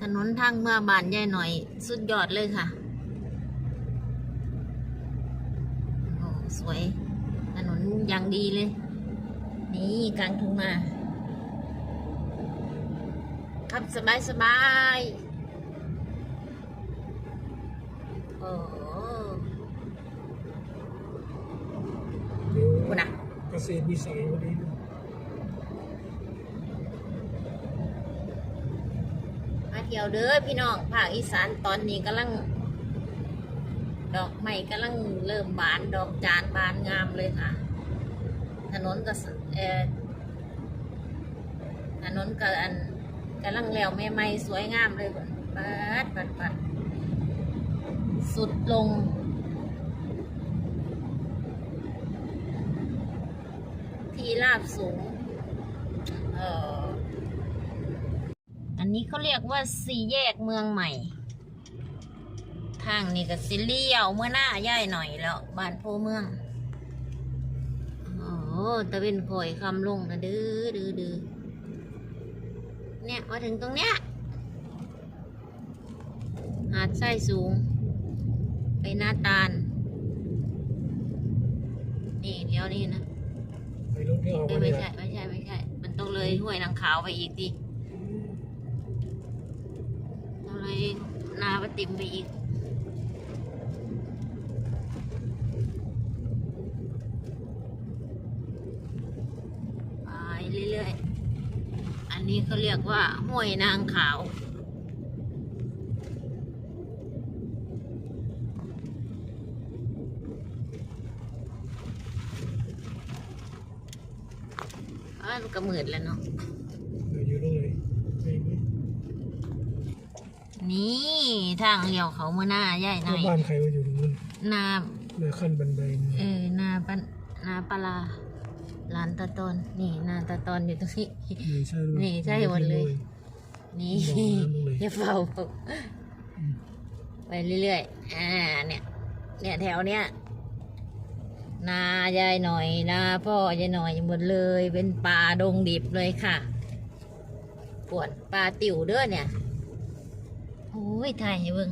ถนนทางเมื่อบานใหญ่หน่อย สุดยอดเลยค่ะ โอ้สวย ถนนอย่างดีเลย นี่กลางทุ่งนาขับสบายสบายโอ้โหเดี๋ยวคุณอะเกษตรวิสัยวันนี้ มา เที่ยวเด้อพี่น้องภาคอีสานตอนนี้กำลัง ดอกไม้กำลังเริ่มบานดอกจานบานงามเลยค่ะ ถนนก็เออถนนก็อันกำลังแล้วใหม่สวยงามเลยปัดปัดปัดสุดลงที่ราบสูง เออ นนี้เขาเรียกว่าสี่แยกเมืองใหม่ ทางนี้ก็สิเลี้ยวเมื่อหน้าย่ายหน่อยแล้วบ้านโพเมืองโอ้ตะเวนคอยคำลงนะดื้อดื้อดื้อเนี่ยมาถึงตรงเนี้ยหาดไส้สูง ไปหน้าตาล นี่เลี้ยวนี่นะไปรถที่ออกเอ้มายไม่เนี่ยใช่ไม่ใช่ไม่ใช่ มันต้องเลยห้วยนางขาวไปอีกดิต้องเลย นาปติมไปอีกไปเรื่อยๆ อันนี้เขาเรียกว่าห้วยนางขาวอ้าวมันก็มืดแล้วเนาะ เดี๋ยวอยู่ตรงไหนไปไหม นี่ทางเลี้ยวเขาเมื่อหน้าใหญ่หน่แล้อวยบ้านใครมาอยู่ตรงนู้นนาหน้าขั้นบันไดนี่เออนาปันนาปลาลานตะตอนนี่นาตะตอนอยู่ตรงนี้ นี่ใช่ด้วยนี่ใช่หมดเลย นี่บอกน้ำตรงไหนอย่าเฝ้าไปเรื่อยๆ อ่า เนี่ย เนี่ยแถวเนี้ย นายายหน่อยนาพ่อยายหน่อยหมดเลย เป็นป่าดงดิบเลยค่ะ ปวดปลาติ๋วเด้อเนี่ยโอ้ ยถ่ายให้เบิ่ง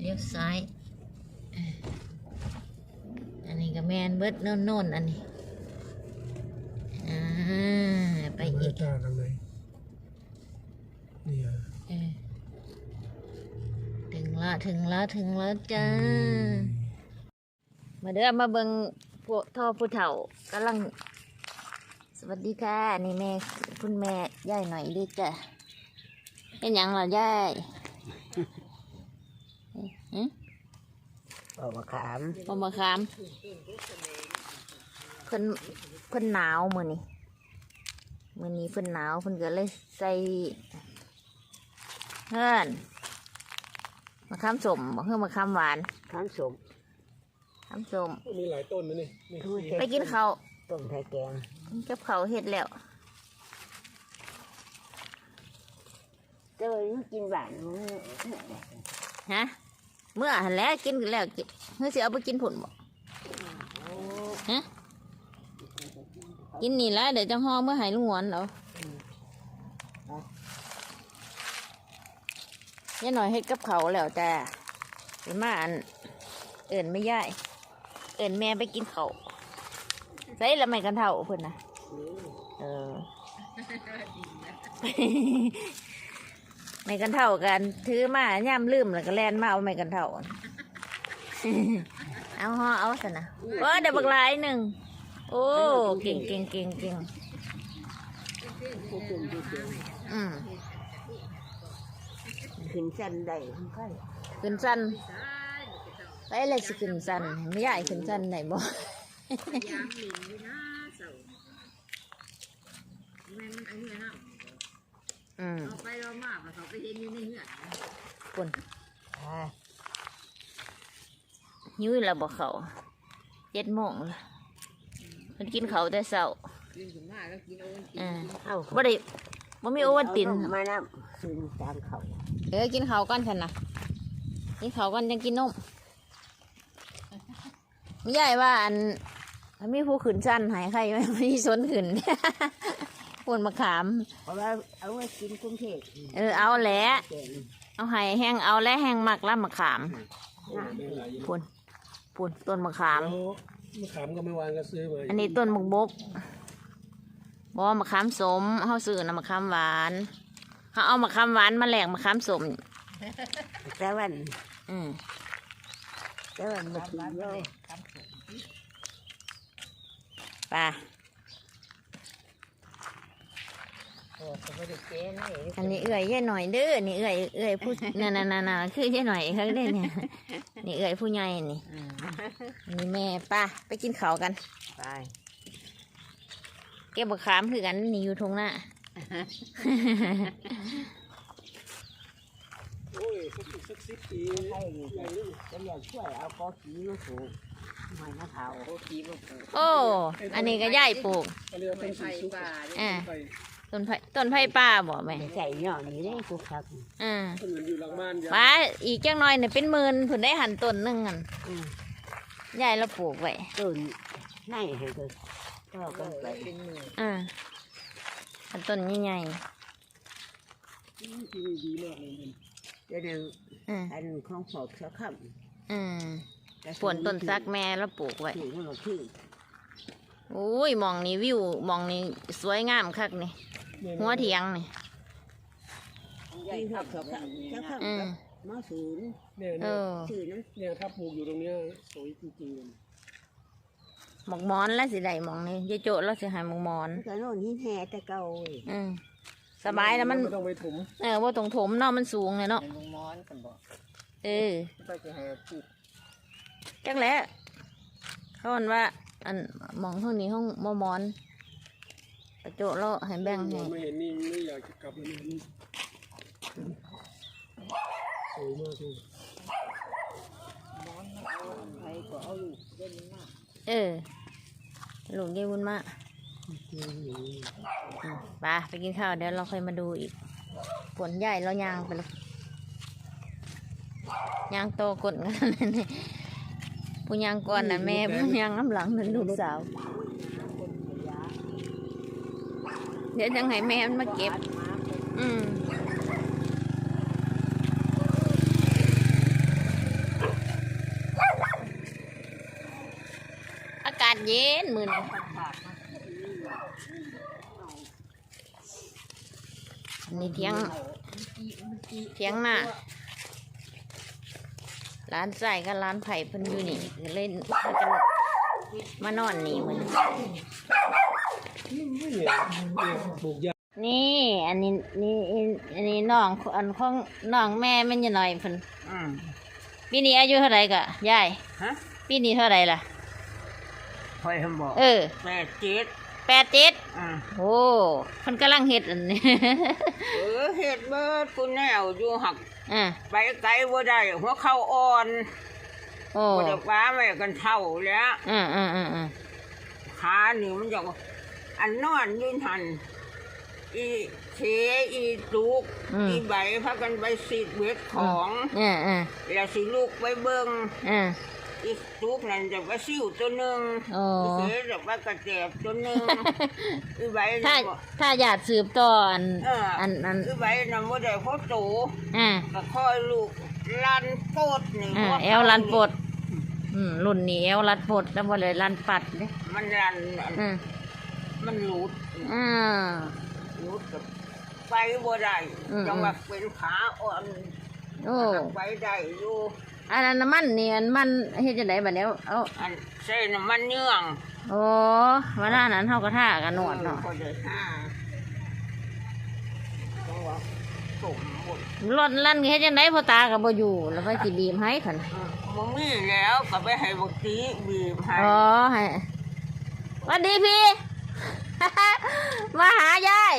เลี้ยวซ้ายอ่าอันนี้ก็แมนเบิดโน่นโน่นๆอันนี้อ่าไปไปอีอีกกทางไหนเนี่ยเออถึงละถึงละถึงแล้วจ้า มาเด้อมาเบิงพวกท่อผู้เฒ่ากำลัง สวัสดีค่ะ นี่แม่คุณแม่ย่ายหน่อยดิจ้ะเป็นหยังเหรอย่ายฮะ ปอกมะขามปอมะขามเพิ่นเพิ่นหนาวมือนี้มือนี้เพิ่นหนาวเพิ่นก็เลยใส่เฮือนมะขามสมบ่เฮือมะขามหวานข้ามสมขามสมมีหลายต้นนะนี่นี่ไปกินข้าวต้มไทยแกงกับข้าวเฮ็ดแล้วเจ้ายังกินหวานฮะ เมื่อหันแล้วกินกันแล้วกินเฮ้ยสิเอาไปกินผลบ่ฮะกินนี่ละเดี๋ยวจะห่อเมื่อใหายลุงหวนเอาย่าหน่อยเฮ็ดกับเขาวแล้วแต่ไปมาอันเอิ่นไม่ย่ายเอิ่นแม่ไปกินเขาวใส่ละไม่กันเท่าเพิ่นนะเออ ไม่กันเท่ากัน ถือมาย่ามลืมแล้วก็แลนมาเอาไม่กันเท่า เอาห่อเอาสนะโอ้เดี๋ยวบักหลายหนึ่งโอ้เก่งเก่งเก่งเก่งอืมขึ้นชั้นได้ค่อยขึ้นสั้นไปเลยสิขึ้นสั้นไม่ใหญ่ขึ้นสั้นไหนบ่อื มไปเรามากเขาไปเห็นอยู่ในเหือนคุณอ่าหิวแล้วบอกเขาเจ็ดโมงแล้วมันกินเขาวแต่เช้ากินถึงมาแล้วกินโอนอ่าเอาบ่ได้บ่มีโอวัลตินเอามาน้ำซื้อตามเขาเดี๋ยวกินข้าวก่อนฉันนะกินข้าวก่อนยังกินนมไม่ใหญ่ว่าอันถ้ามีผู้ขืนสั้นหายใครไหมมีสนขืน ปวนมะขาม เพราะว่าเอาไว้กินกรุงเทพเออเอาแหละแกงเอาไห้แห้งเอาและแห้งมักแล้วมะขามนะไม่หลายอยู่ปวนปวนต้นมะขาม แล้วมะขามก็ไม่วานก็ซื้อมาอันนี้ต้นมะบกบอมะขามสมเขาซื้อนะมะขามหวานเขาเอามะขามหวานมาแหลกมะขามสม แต่วันอืมแต่วันมาถึงแล้วไปได้เจ๊นะ อันนี้เอื่อยเย่หน่อยเด้อ นี่เอื่อยเอื่อยผู้นั่นนั่นนั่นนั่นคือเย่หน่อยเขาเด้เนี่ย นี่เอื่อยผู้ใหญ่นี่อันนี่แม่ไป้าไปกินข้าวกัน ไป เก็บบักขามคือกันนี่อยู่ทงหน้าโอ้ยสักสิบสักสิบปีให้ดีจะอยากช่วยเอากอขีมาปลูกไม้มะขาวกอขีมาปลูกโอ้ อันนี้ก็ย่ายปลูกเขาเรียกว่าต้นสีสุกอ่าไป ต้นไผ่ต้นไผ่ป้าบ่แม่ใส่หน่อนี่ได้กูครับอ่าต้นเหมือนอยู่หลังบ้านยาป้าอีกจังหน่อยเนี่ยเป็นหมื่นผุนได้หันต้นหนึงกันอืมยายเราปลูกไว้ต้นไหนเหรอก็กันไปเป็นมืออ่าหันต้นใหญ่ที่นี่ดีมากเลยมันเดี๋ยวนึงๆอืมอันของขอบสักคอืมำปวนต้นซักแม่แล้วปลูกไว้ถือว่าถือโอ้ยมองนี่วิวมองนี่สวยงามคักนี่ หัวเถียงนี่ใหญ่ครับสักคำสักคำอืมมาศูนย์เนี่ยเอเนี่ยอถือนั้นเนี่ยถ้าปลูกอยู่ตรงเนี้ยสวยจริงๆเลยหมอกหมอนแล้วสิได้หมองนี่ยายโจแล้วสิใหายหมอกหมอนก็โน่นหินแห่แต่เก่าเว้ยอืมสบายแล้วมัน ไม่ต้องไปถมเออว่าตรงถมเนาะมันสูงเลยเนาะเป็นวงมอนกันบอกเออก็จะให้ปลูกจังแหล้วเขาบอกว่า อันหมองเท่านี้ห้องหมอหมอน กระโจแล้วให้แบ่งให้ไม่เห็นนี่ไม่อยากจะกลับเลยนี่สวยมากเลยมอนเอาใครก็เอาอยู่เล่นมากเออลูกเยบุญมากไปไปกินข้าวเดี๋ยวเราค่อยมาดูอีกปวนใหญ่เรายางไปเลยยางโตกดกันนี่ผู้ยางก่อนนะแม่ผู้ยางน้ำหลังนั่นลูกสาว คนขยะ เดี๋ยวจังให้แม่มันมาเก็บ อืมอากาศเย็นมือนี้อันนี้เที่ยงเที่ยงหน้าร้านใส่กับร้านไผ่เพิ่นอยู่นี่เล่นมานอนนี่มือน เนี่ยเนี่ยปลูกยานี่ อันนี้นี่อันนี้น้องอันของน้องแม่มันจะหน่อยเพิ่นอืมปีนี้อายุเท่าไหร่กะยายฮะปีนี้เท่าไหร่ล่ะคอยทำบอกเออแปดเจ็ดแปดเจ็ดอ่าโอ้คนกำลังเฮ็ดอันนี้เออเห็ดเบิดกูแนวอยู่หักอะไปไกลบ่ได้หัวเข่าอ่อนโอ้บ่ได้ป้าแม่กันเท่าแล้วอ่าอ่าอ่าอ่าขานี่มันจะ อันนอนอยืนหันอีเทอีตุกอีใบพากันไปสิดเบ็ดของอ่าอ่าแล้วสิลูกไปเบิ่งอ่าอีตุกนั่นจะไปซิ่วตัวหนึ่งโอ้อีเทจะไปกระแจบตัวหนึ่งอีใบถ้านั่นบ่ ถ้าอยากสืบต่ออันเอออันอันอีใบนั่นบ่ได้โคตรโตอ่าก็คอยลูกลันโปดนี่อ่าหัวแอลลันปดอืมรุ่นนี้แอลลันปดแล้วบ่เลยลันปัดเด้มันลันอืม มันหลุดอ่า หลุดกับไปบ่ได้อืม จังว่าเป็นขาอ่อนโอ้ ไปได้อยู่อันนั้นน้ำมันนี่อันมันเฮ็ดจังไดบัดเนี้ยเอาอันเส้นมันเนื่องโอ้เวลานั้นเฮาก็ท่ากันนวดเนาะพอได้ห้าจังว่าสมบูรณ์รถลั่นเฮ็ดจังไดพ่อตาก็บ่อยู่ แล้วไปสิบีบให้คั่นมึงมีแล้วก็ไปให้บักตีบีบให้อ๋อให้สวัสดีพี่ มาหายาย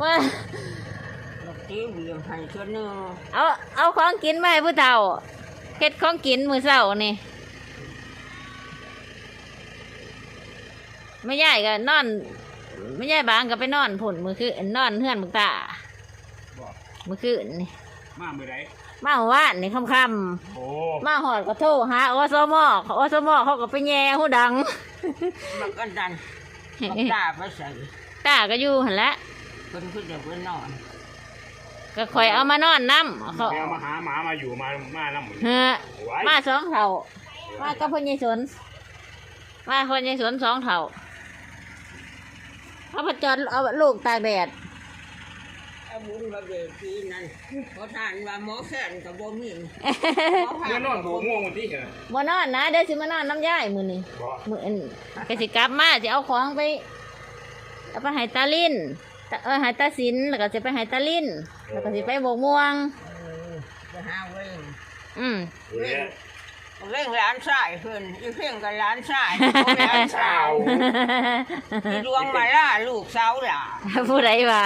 มาบักตีบีบให้เท่านึงเอาเอาของกินมาให้ผู้เฒ่าเฮ็ดของกินมื้อเช้านี่ไม่ยายก็นอน ไม่ยายบางก็ไปนอนพุ่นมื้อคืนนอนเฮือนมึงตามื้อคืนนี่มาเมื่อไร มาเมื่อว่านนี่ค่ำโอ้ๆมาหอดก็โทรหาอสมอสมเขาก็ไปแย่หูดัง มันก็ดันมันตาไปใส่ตาก็อยู่หันแหละคนขึ้นเดี๋ยวไปนอนก็คอยเอามานอนน้ำเขาแมวมาหาหมามาอยู่มามาน้ำหมือนเฮ้อไว้มาสองเท่ามากับพ่อใหญ่สนมาพ่อใหญ่สนสองเท่าเอาพจรเอาลูกตากแดด เอาบุญมาเบิกปีนั้นเพราะทานว่าหมอแขนกับบ่มีหมอผ่าเมื่อนอนหัวม่วงวันที่เหรอบ่นอนนะเดี๋ยวสิมานอนน้ำย่ายมือนี่บ่มืออนก็สิกลับมาสิเอาของไปเอาไปให้ตาลินตาเออให้ตาสินแล้วก็สิไปให้ตาลินแล้วก็สิไปโบกม่วง เออไปหาเว้งอืมดูแลเร่งร้านชายเพิ่นอีเพ่งกับร้านชายบ่ร้านสาวอีดวงมาล่าลูกสาวหล่าผู้ใดว่า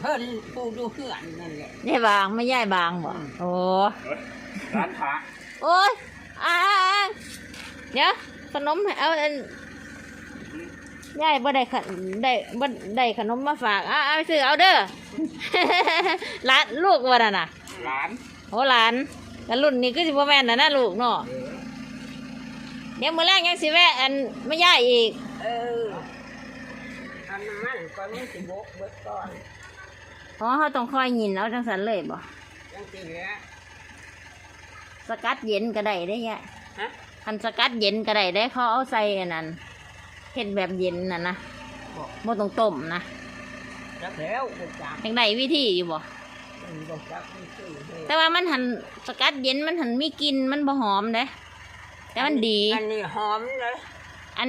เพิ่นผู้ดูเพื่อนนั่นแหละ ยายบางไม่ย่ายบางบ่โอ้ร้านพระโอ้ยอ่าๆเดี๋ยวขนมให้เอาอันยายบ่ได้ขนได้บ่ได้ขนมมาฝากอ่าเอาไปซื้อเอาเด้อ หลานลูกว่าน่ะน่ะร้านโอ้หลานแล้วรุ่นนี้ก็สิบ่แม่นน่ะนะลูกเนาะเออเดี๋ยวมื้อแรกยังสิแวะอันไม่ย่ายอีก เอออันนั้นมันก็มีสิบกเบิดก่อน เพราะเขาต้องคอยยินเอาจังสันเลยบ่จังสิแหล้วสกัดเย็นก็ได้ได้ยะฮะคันสกัดเย็นก็ได้ได้เขาเอาใส่อันนั้นเฮ็ดแบบเย็นน่ะนะบอกบ่ต้องต้มนะจักแล้วบ่จักยังได้วิธีอยู่บ่อืมบ่จักมีชื่อเฮ็ดแต่ว่ามันหันสกัดเย็นมันหันมีกลิ่นมันบ่หอมเด้แต่มันดี อันนี้หอมเลยอัน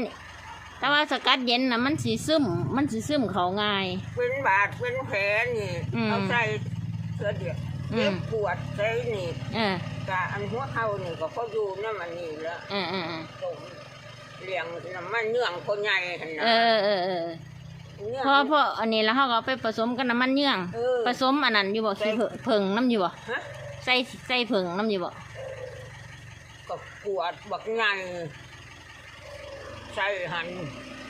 แต่ว่าสกัดเย็นน่ะมันสิซึม มันสิซึมเขาง่าย เป็นบาดเป็นแผลนี่อืม เอาใส่เสื้อเดียวอืเจ็มบปวดใส่นี่เออกะอันหัวเข่านี่ก็เขาอยู่น้ำมันนี่แล้วเออเออเออต้มเลี้ยงน้ำมันเนื่องคนใหญ่หั่นนะเออเออเออเนื่อง พอพออันนี้แล้วเขาก็เอาไปผสมกับน้ำมันเยื่องเออผสมอันนั้นอยู่บ่ขี้เผเผิงน้ำอยู่บ่ฮะใส่ใส่เผิงน้ำอยู่บ่ก็ปวดบักใหญ่ ใส่หัน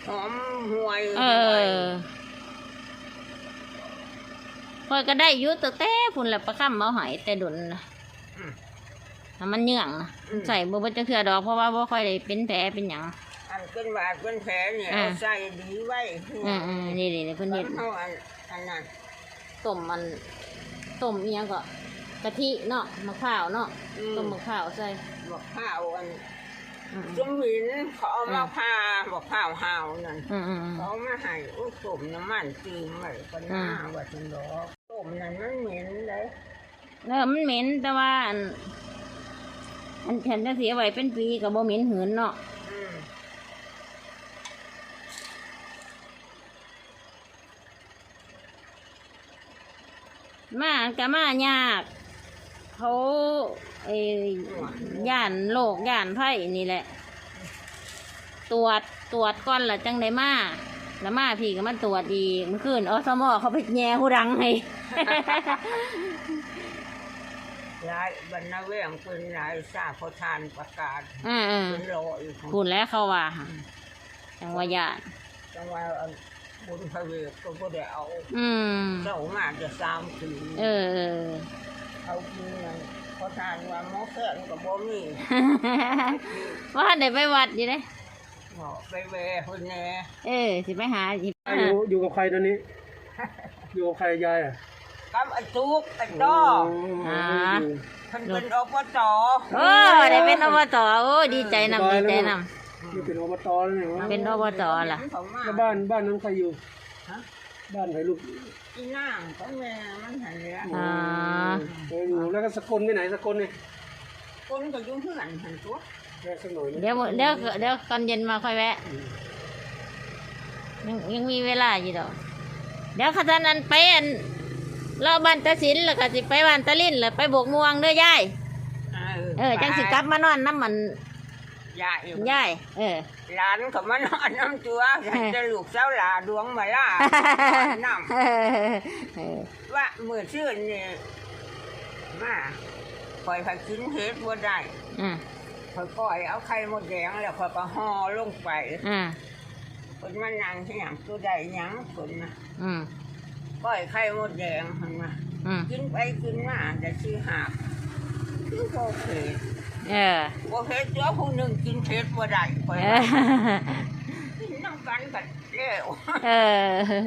หอมห่วยเอห่วยอพอยก็ได้อยุตแต่พุ่นแหละประคำเอาใหายแต่ดุนนะมน้ำมันเยื่องนะใส่บ่บ่จะเทื่อดอกเพราะว่าบ่ค่อยได้เป็นแผลเป็นหยังอันเป็นบาดเป็นแผลเนี่ยอ่าเอาใส่ดีไว้อืมอืมนี่นี่เพิ่นเห็เฮ็ดเอาอันอันนั้นต้มมันต้มอีหยังก็กะทิเนาะมะพร้าวเนาะอืมต้มมะพร้าวใส่บอกข้าวอันอืม จุ้มหินเขาเอามาพาบอกข้าวหาวนั่นอืมอืมอืมเขาเอามาให้อุ้ยต้มน้ำมันจืมไว้ก็น่าอืมว่าจังดอกต้มนั่นมันเหม็นเลยเออมันเหม็นแต่ว่าอันอันฉันจะเสียไว้เป็นปีก็บ่เหม็นหืนเนาะอืมมาก็มายาก เขาเอ้ยย่านโลกย่านไพ่นี่แหละ ตรวจตรวจก่อนละจังได้มาแล้วมาพี่ก็มาตรวจอีกเมื่อคืนอสมอเขาไปแย่หูดังให้หลายบรรณเวงเป็นหลายทราบเขาทานประกาศอืมอืมเป็นรอยของพูดแล้วเขาว่าจังว่าย่านจังว่าอันบุญพระเวทก็บ่ได้เอาอืมเจ้ามาจะสามคืนเออ เออเอากินนั่นเขาทานว่าหมอแขนกับบ่มีว่าได้ไปวัดอยู่เด้หมอไปแวคนแหน่เออสิไปหาอีกอยู่อยู่กับใครตอนนี้ อยู่กับใครยายอะกับไอ้ทุกไอ้ต้ออ่าอยู่เพิ่นเป็นอบตโอ้ได้เป็นอบตโอ้ดีใจนำดีใจนนี่เป็นอบตแล้วเนี่ยวะเป็นอบตล่ะเขามาแล้วบ้านบ้านนั้นใครอยู่ฮะบ้านใครลูก อีนางของแม่มันหันแล้วอ่า เอออยู่แล้วก็สกลไปไหนสกลเนี่ยคนก็อยุ่งเพื่อนหันตัวแค่สักหน่อยนะเดี๋ยวเดี๋ยวเดี๋ยวตอนเย็นมาค่อยแวะ ยังยังมีเวลาอยู่ดอก เดี๋ยวขณะนั้นไปอันเราบ้านตาสินแล้วก็สิไปบ้านตาลินแล้วไปโบกม่วงเด้อยายเออ จังสิกลับมานอนน้ำมัน ยายยายเออ หลานเขามานอนน้ำตัวจะลูกสาวหลาดวงมาล่าน้ำเออเออว่าเมื่อชื่นนี่มาคอยผักกินเฮ็ดบ่ได้อ่าคอยปล่อยเอาไข่มดแดงแล้วคอยก็ห่อลงไปอ่าคนมานั่งที่หยังตัวใดหยังคนนะอืมก้อยไข่มดแดงมันมาอืมกินไปกินมาแต่ชื่อหาบคือโอเค เออโอเคตัวผู้หนึ่งกินเผ็ดบ่ได้คอยเอว่าอกินน้ำกันกันแล้วเออ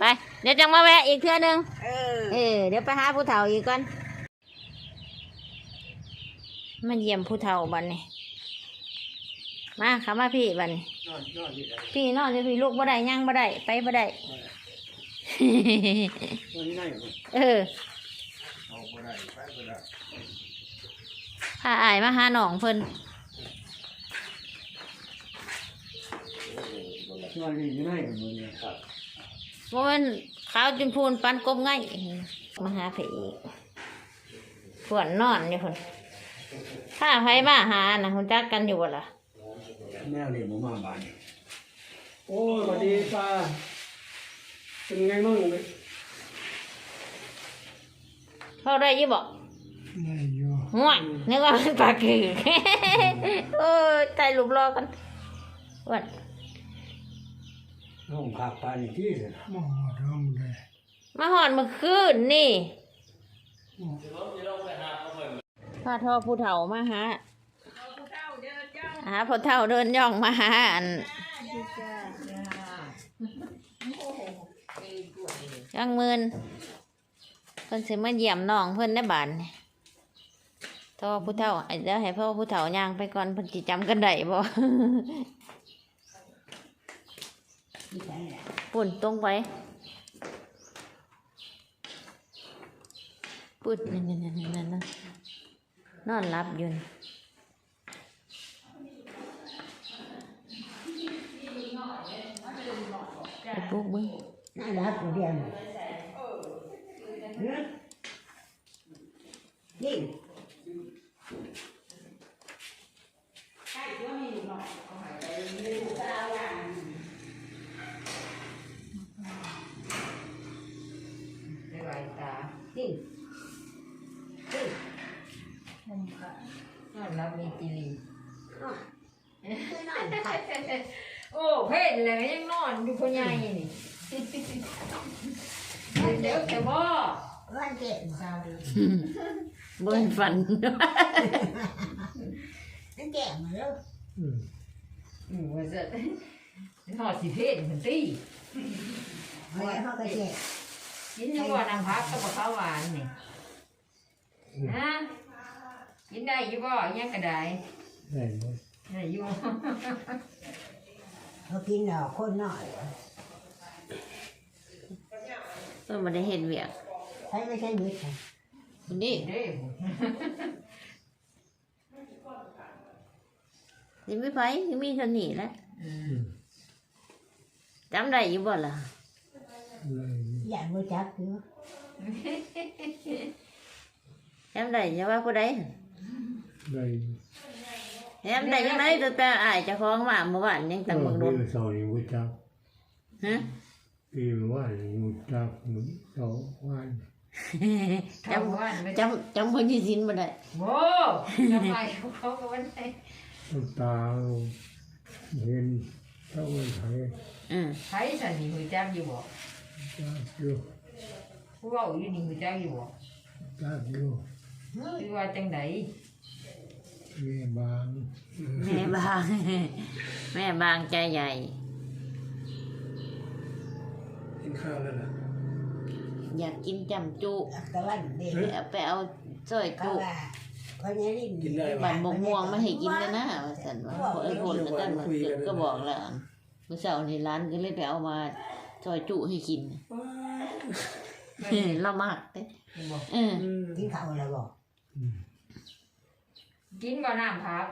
ไป เดี๋ยวจังมาแวะอีกเทื่อนึง เออ เออเดี๋ยวไปหาผู้เฒ่าอีกก่อนมาเยี่ยมผู้เฒ่าบันนี่มาขามาพี่บันนี่นอนนอนอยู่ไหนพี่นอนอยู่พี่ลูกบ่ได้ย่างบ่ได้ไปบ่ได้วันนี้ไหนบ่เออ เอาบ่ได้ไปบ่ได้ พาอายมาหาหนองเพิ่นนอนอยู่ไหนกันบ่เนี่ยครับว่ามันขาวจนพูนปันกบง่ายมาหาผีอีกฝวนนอนอยู่คนถ้าไผมาหานะคุณจักกันอยู่บ่ล่ะแมวนี่บ่มาบ้านโอ้สวัสดีป้าเป็นไงบ้างเลยเข้าได้อยี่บ่ได้อยู่ ง่วงนึกว่ามันปลาคือโอ้ยใจหลุมรอกันวันห้องพักปานอีกที่เลยหมอดองเลยมาหอนเมื่อคืนนี่พาทอผู้เฒ่ามาหาหาผู้เฒ่าเดินย่องมาหาอันยังมืนเพิ่นสิมาเยี่ยมน้องเพิ่นในบ้านนี่ ทอผู้เฒ่าไอ้เดี๋ยวให้พ่อผู้เฒ่าย่างไปก่อนเพิ่นสิจำกันได้บ่ปุ่นตรงไปปุดนั่นนั่นนั่นนั่นนั่นนอนรับอยู่นี่ไปปลุกมึงน่ารักเดียวนี่ไม่ไหวตานี่นอนรับมีกิลีนั่นค่ะโอ้เพ่นเลยยังนอนอยู่คนใหญ่นี่เดี๋ยวแต่บ่วันเจ็ดสาวเบิ้นฝันนั่นแก่มาแล้ว อืมอืมว่าจะหอดสิเพ่นมันตีแม่เขาก็เจ็ดกินยังบ่น้ำพักกับข้าวหวานนี่ฮะกินได้อยู่บ่ยังกระไดได้บ่ได้อยู่เขากินดอกคนน้อยเพิ่นบ่ได้เห็นเวียกใช้ไม่ใช่มิตรคนนี้เด้ สิไม่ไปยังมีเท่านี้แหละอือืมมจำได้อยู่บ่ล่ะเลยอยากรู้จักอยู่จำได้จะว่าผู้ใดได้จำได้ยังไงตั้งแต่อายเจะคล้าของมาเมื่อวานยังตั้งเบังโดนปีสองนี่บ่จักฮะปีว่านี่บ่จักมื้อสองวันจำจำจำคนยี่สินบ่ได้โว้ทำไมเขาก็วันไหนน้ำ ตาเห็นเท่าไหร่ไทยอืมใครสันนี่หูจักอยู่บ่จักอยู่ผู้เว่าอยู่นี่หูจักอยู่บ่จักอยู่คือว่าจังไดแม่บาง แม่บาง แม่บางใจใหญ่กินข้าวแล้วล่ะอยากกินจำจุตะวันเด็กไปเอาไปเอาซอยเขาจุว่าเขาเนี่ยลิ้นบันบกม่วงไม่ให้กินเลยนะว่าสันว่าพอไอ้คนแล้วกันมันเกิดก็บอกแล้วเมื่อเช้านี่ร้านก็เลยไปเอามาซอยจุให้กินเรามากเด้บ่เออกินข้าวแล้วบอกกินบ่น้ำพัก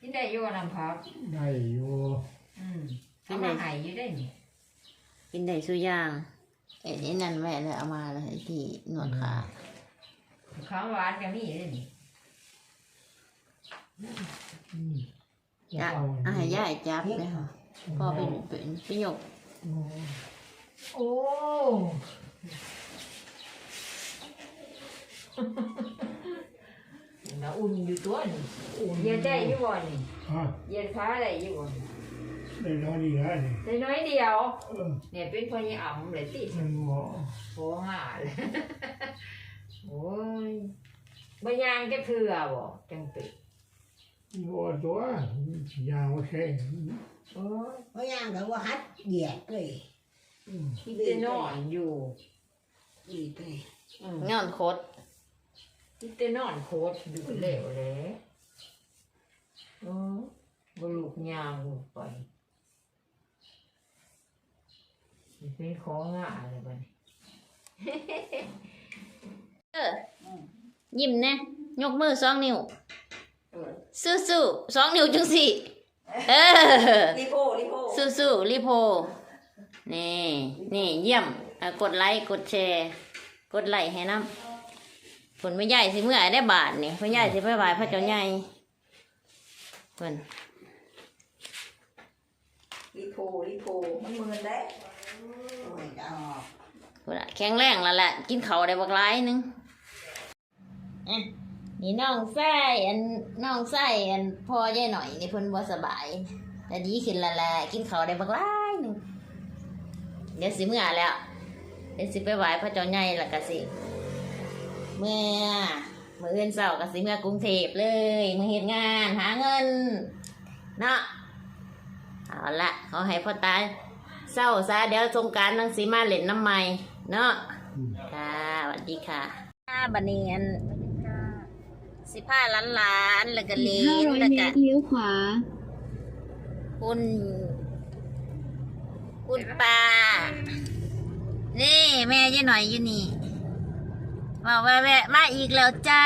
กินได้อยู่บ่น้ำพัก ได้อยู่อืมเอามาให้อยู่ได้นี่กินได้สุอยางไอ้นี่นั่นแม่เลยเอามาเลยไอ้ที่นวดขา ข้าวหวานก็มีได้นี่จะอาหารย่ายจับเลยค่ะพ่อเป็นเป็นประโยคโอ้น่าอุ่นอยู่ตัวนี่เย็นได้อยู่บ่นี่ฮะเย็นขาได้อยู่บ่ได้น้อยดีแล้วนี่ได้น้อยเดียวเออเนี่ยเป็นพ่อยี่อ่ำเลยติมันหมอโอ้ห่าเลย โอ้ยบยางก็เถื่อบ่จังติหมอตัวยาวแค่โอ้ยเพราะยังก็ว่าฮัดเหยียดเลยอืมที่จะนอนอยู่ดีเลยนอนโคตรที่จะนอนโคตรอยู่เหลวเลยโอ้ยบลูกยางลงไปสิเป็นของง่ายเลยบัดนี้ เออยิ้มแน่ยกมือสองนิ้วเออสู้สู้ๆสองนิ้วจังสิเออลิโพลิโพสู้สู้ๆรีโพนี่นี่เยี่ยมอะกดไลค์กดแชร์ กดไลค์ให้น้ำผลไม่ใหญ่สิเมื่อได้บาทนี่ไม่ใหญ่สิไปบายพระเจ้าใหญ่เพิ่นลิโพลิโพมันเหมือนได้โอ้ยดอกพุ่นน่ะแข็งแรงแล้วแหละ กินเขาวได้บักหลายหนึงอะ นี่น้องไส้อันน้องไส้อันพ่อใหญ่หน่อยนี่เพิ่นบ่สบาย แต่ดีขึ้นแล้วแหละกินเขาวได้บักหลายหนึงเดี๋ยวสิเมื่อแล้วเดี๋ยวสิไปไหว้พระเจ้าใหญ่แล้วก็สิ เมื่อเมื่อเอื้อนเสาร์ก็สิเมื่อกรุงเทพเลยมาเฮ็ดงานหาเงินเนาะเอาละเขาให้พ่อตาเศร้าซะเดี๋ยวสงกรารนังสีมาเล่นน้ำใหม่เนาะค่ะสวัสดีค่ะบันเนียน สิผ้าล้านล้านๆแล้วก็เลอีกน500แล้วเมก็ตรเลี้ยวขวา คุณ คุณป้า นี่ แม่ยี่หน่อยอยู่นี่บอกแวะแวะมาอีกแล้วจ้า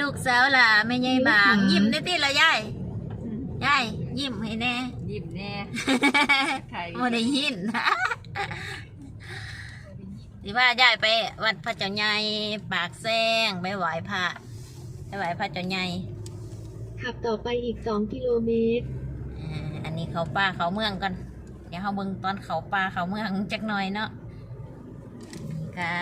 ลูกสาวล่ะแม่ยายบาง ยิ้มได้ติละยายยายยิ้มให้แน่ ยิ้มแน่ใครไม่ได้ยินสิว่ายายไปวัดพระเจ้าใหญ่ปากแซงไปไหว้พระ ไปไหว้พระเจ้าใหญ่ขับต่อไปอีก2กิโลเมตร อ่าอันนี้เขาป่าเขาเมืองกันเดี๋ยวเขาเบิ่งตอนเขาป่าเขาเมืองจักหน่อยเนาะค่ะ